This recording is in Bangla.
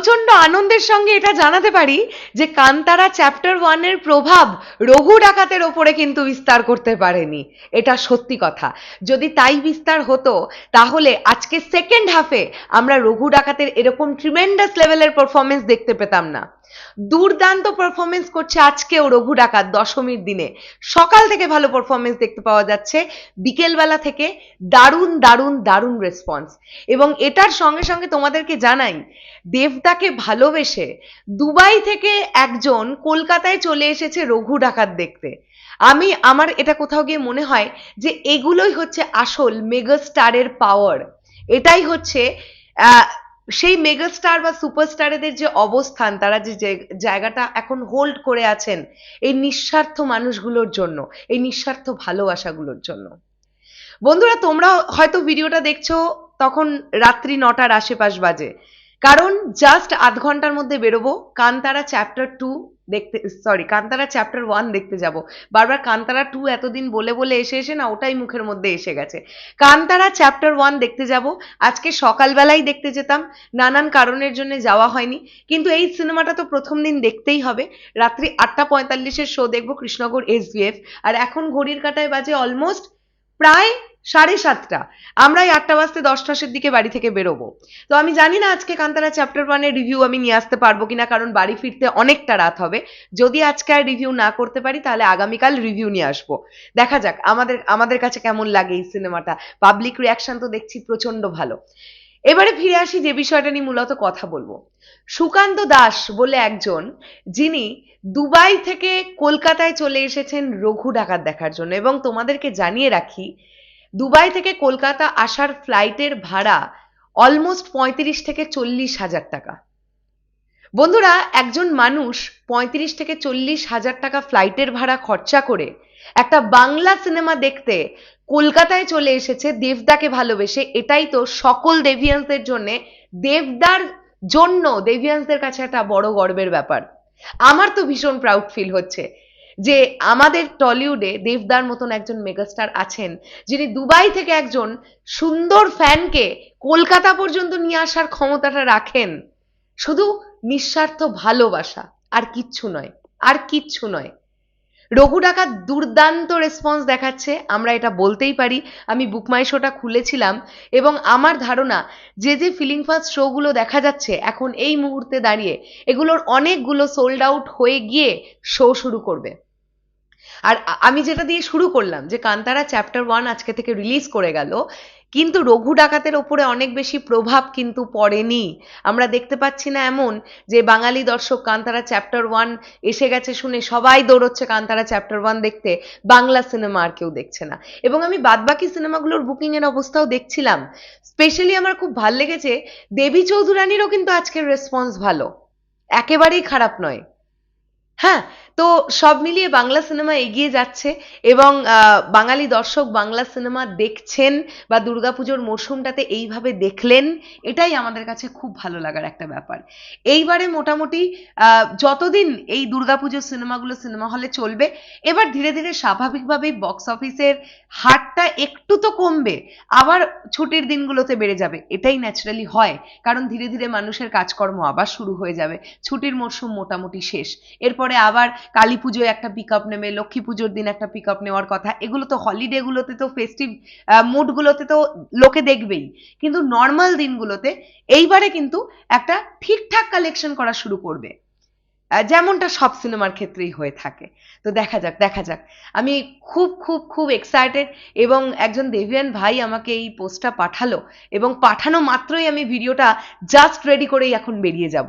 প্রচণ্ড আনন্দের সঙ্গে এটা জানাতে পারি যে কান্তারা চ্যাপ্টার ওয়ানের প্রভাব রঘু ডাকাতের ওপরে কিন্তু বিস্তার করতে পারেনি। এটা সত্যি কথা। যদি তাই বিস্তার হতো, তাহলে আজকে সেকেন্ড হাফে আমরা রঘু ডাকাতের এরকম ট্রিমেন্ডাস লেভেলের পারফরমেন্স দেখতে পেতাম না। দুর্দান্ত পারফরমেন্স করছে আজকেও রঘু ডাকাত দশমীর দিনে। সকাল থেকে ভালো পারফরমেন্স দেখতে পাওয়া যাচ্ছে। বিকেলবেলা থেকে দারুণ দারুণ দারুণ রেসপন্স এবং এটার সঙ্গে সঙ্গে তোমাদেরকে জানাই দেবদাকে ভালোবেসে দুবাই থেকে একজন কলকাতায় চলে এসেছে রঘু ডাকাত দেখতে। আমি, আমার এটা কোথাও গিয়ে মনে হয় যে এগুলোই হচ্ছে আসল মেগাস্টারের পাওয়ার এটাই হচ্ছে সেই মেগাস্টার বা সুপারস্টারেদের যে অবস্থান, তারা যে- জায়গাটা এখন হোল্ড করে আছেন, এই নিঃস্বার্থ মানুষগুলোর জন্য, এই নিঃস্বার্থ ভালোবাসাগুলোর জন্য। বন্ধুরা তোমরা হয়তো ভিডিওটা দেখছ, তখন রাত্রি নটার আশেপাশ বাজে। কারণ জাস্ট আধ ঘণ্টার মধ্যে বেরোবো, কান্তারা চ্যাপ্টার টু দেখতে সরি কান্তারা চ্যাপ্টার ওয়ান দেখতে যাব। বারবার কান্তারা টু এতদিন বলে বলে এসে এসে না ওটাই মুখের মধ্যে এসে গেছে। কান্তারা চ্যাপ্টার ওয়ান দেখতে যাব। আজকে সকালবেলাই দেখতে যেতাম, নানান কারণের জন্য যাওয়া হয়নি। কিন্তু এই সিনেমাটা তো প্রথম দিন দেখতেই হবে। রাত্রি আটটা পঁয়তাল্লিশের শো দেখব কৃষ্ণগর এসবিএফ আর এখন ঘড়ির কাটায় বাজে অলমোস্ট প্রায় সাড়ে সাতটা। আমরা এই আটটা বাজতে দশটাশের দিকে বাড়ি থেকে বেরোবো। তো আমি জানি না আজকে কান্তারা চ্যাপ্টার ওয়ানের রিভিউ আমি নিয়ে আসতে পারব কিনা, কারণ বাড়ি ফিরতে অনেকটা রাত হবে। যদি আজকে আর রিভিউ না করতে পারি, তাহলে আগামীকাল রিভিউ নিয়ে আসব। দেখা যাক, আমাদের আমাদের কাছে কেমন লাগে এই সিনেমাটা পাবলিক রিয়াকশন তো দেখছি প্রচণ্ড ভালো। এবারে ফিরে আসি যে বিষয়টা নিয়ে মূলত কথা বলব। সুকান্ত দাস বলে একজন, যিনি দুবাই থেকে কলকাতায় চলে এসেছেন রঘু ডাকাত দেখার জন্য। এবং তোমাদেরকে জানিয়ে রাখি দুবাই থেকে কলকাতা আসার ফ্লাইটের ভাড়া অলমোস্ট পঁয়ত্রিশ থেকে চল্লিশ হাজার টাকা। বন্ধুরা, একজন মানুষ পঁয়ত্রিশ থেকে চল্লিশ হাজার টাকা ফ্লাইটের ভাড়া খরচা করে একটা বাংলা সিনেমা দেখতে কলকাতায় চলে এসেছে, দেবদাকে ভালোবেসে। এটাই তো সকল দেভিয়ান্সদের জন্য, দেবদার জন্য দেভিয়ান্সদের কাছে একটা বড় গর্বের ব্যাপার। আমার তো ভীষণ প্রাউড ফিল হচ্ছে। যে আমাদের টলিউডে দেবদার মতন একজন মেগাস্টার আছেন, যিনি দুবাই থেকে একজন সুন্দর ফ্যানকে কলকাতা পর্যন্ত নিয়ে আসার ক্ষমতাটা রাখেন। শুধু নিঃস্বার্থ ভালোবাসা, আর কিচ্ছু নয়, আর কিচ্ছু নয়। রঘু ডাকাত দুর্দান্ত রেসপন্স দেখাচ্ছে, আমরা এটা বলতেই পারি। আমি বুকমাই শোটা খুলেছিলাম এবং আমার ধারণা যে যে ফিলিং ফার্স্ট শোগুলো দেখা যাচ্ছে, এখন এই মুহূর্তে দাঁড়িয়ে এগুলোর অনেকগুলো সোল্ড আউট হয়ে গিয়ে শো শুরু করবে। আর আমি যেটা দিয়ে শুরু করলাম যে কান্তারা চ্যাপ্টার ওয়ান আজকে থেকে রিলিজ করে গেল, কিন্তু রঘু ডাকাতের ওপরে অনেক বেশি প্রভাব কিন্তু পড়েনি। আমরা দেখতে পাচ্ছি না এমন যে বাঙালি দর্শক কান্তারা চ্যাপ্টার ওয়ান এসে গেছে শুনে সবাই দৌড়চ্ছে কান্তারা চ্যাপ্টার ওয়ান দেখতে, বাংলা সিনেমা আর কেউ দেখছে না। এবং আমি বাদবাকি সিনেমাগুলোর বুকিং এর অবস্থাও দেখছিলাম। স্পেশালি আমার খুব ভালো লেগেছে, দেবী চৌধুরানীরও কিন্তু আজকের রেসপন্স ভালো। একেবারেই খারাপ নয়। হ্যাঁ তো সব মিলিয়ে বাংলা সিনেমা এগিয়ে যাচ্ছে এবং বাঙালি দর্শক বাংলা সিনেমা দেখছেন বা দুর্গাপুজোর মরশুমটাতে এইভাবে দেখলেন, এটাই আমাদের কাছে খুব ভালো লাগার একটা ব্যাপার। এইবারে মোটামুটি যতদিন এই দুর্গাপুজোর সিনেমাগুলো সিনেমা হলে চলবে, এবার ধীরে ধীরে স্বাভাবিকভাবেই বক্স অফিসের হারটা একটু তো কমবে, আবার ছুটির দিনগুলোতে বেড়ে যাবে, এটাই ন্যাচারালি হয়, কারণ ধীরে ধীরে মানুষের কাজকর্ম আবার শুরু হয়ে যাবে, ছুটির মরশুম মোটামুটি শেষ, এরপরে আবার কালী পুজোয় একটা পিক আপ নেবে, লক্ষ্মী পুজোর দিন একটা পিক আপ নেওয়ার কথা। এগুলো তো হলিডে গুলোতে তো ফেস্টিভ মুডগুলোতে তো লোকে দেখবেই। কিন্তু নর্মাল দিনগুলোতে এইবারে কিন্তু একটা ঠিকঠাক কালেকশন করা শুরু করবে। যেমনটা সব সিনেমার ক্ষেত্রেই হয়ে থাকে। তো দেখা যাক দেখা যাক। আমি খুব খুব খুব এক্সাইটেড এবং একজন দেবিয়ান ভাই আমাকে এই পোস্টটা পাঠালো এবং পাঠানো মাত্রই আমি ভিডিওটা জাস্ট রেডি করেই এখন বেরিয়ে যাব।